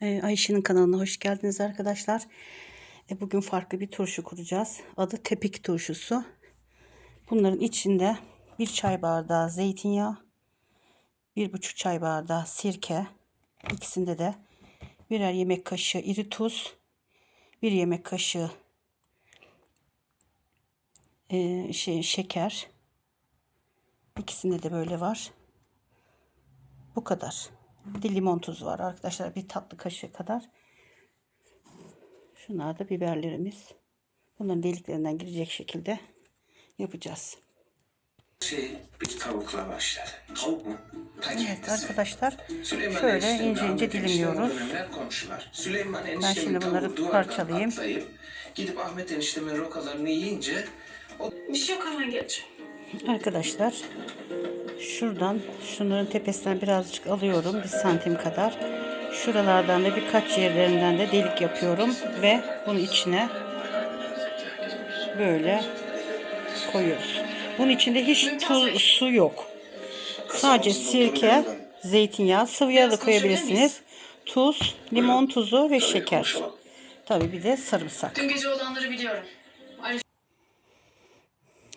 Ee, Ayşe'nin kanalına hoş geldiniz arkadaşlar. E, bugün farklı bir turşu kuracağız. Adı tepik turşusu. Bunların içinde bir çay bardağı zeytinyağı, bir buçuk çay bardağı sirke, ikisinde de birer yemek kaşığı iri tuz, bir yemek kaşığı e, şey şeker. İkisinde de böyle var. Bu kadar. Bir de limon tuzu var arkadaşlar. Bir tatlı kaşığı kadar. Şunlar da biberlerimiz. Bunların deliklerinden girecek şekilde yapacağız. Şey, bir tavukla başlar. Tavuk mu? Evet arkadaşlar Süleyman şöyle ince ince dilimliyoruz. Ben şimdi bunları parçalayayım. atlayıp gidip Ahmet eniştemin rokalarını yiyince o Bir şey yok hemen geleceğim. Arkadaşlar şuradan şunların tepesinden birazcık alıyorum. Bir santim kadar. Şuralardan da birkaç yerlerinden de delik yapıyorum. Ve bunun içine böyle koyuyoruz. Bunun içinde hiç tuz, su yok. Sadece sirke, zeytinyağı, sıvı yağ da koyabilirsiniz. Tuz, limon tuzu ve şeker. Tabii bir de sarımsak. Dün gece olanları biliyorum.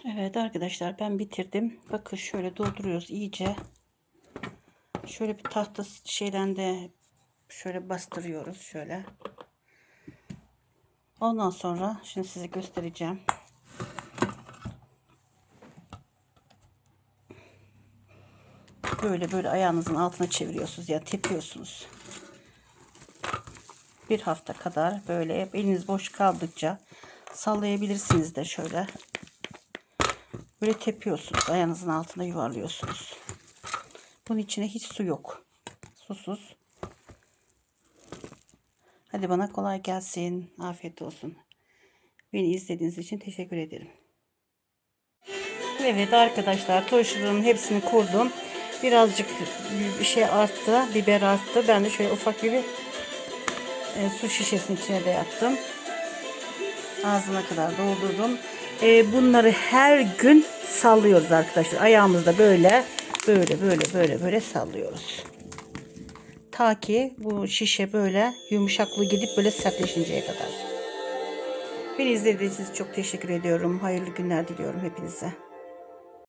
Evet arkadaşlar ben bitirdim. Bakın şöyle dolduruyoruz iyice. Şöyle bir tahta şeyden de şöyle bastırıyoruz şöyle. Ondan sonra şimdi size göstereceğim. Böyle böyle ayağınızın altına çeviriyorsunuz ya tepiyorsunuz. Bir hafta kadar böyle eliniz boş kaldıkça sallayabilirsiniz de şöyle Böyle tepiyorsunuz. Ayağınızın altına yuvarlıyorsunuz. Bunun içine hiç su yok. Susuz. Hadi bana kolay gelsin. Afiyet olsun. Beni izlediğiniz için teşekkür ederim. Evet arkadaşlar turşuların hepsini kurdum. Birazcık bir şey arttı. Biber arttı. Ben de şöyle ufak bir, e, su şişesinin içine de yattım. Ağzına kadar doldurdum. E, bunları her gün sallıyoruz arkadaşlar. Ayağımızda böyle böyle böyle böyle böyle sallıyoruz. Ta ki bu şişe böyle yumuşaklığı gidip böyle sertleşinceye kadar. Beni izlediğiniz için çok teşekkür ediyorum. Hayırlı günler diliyorum hepinize.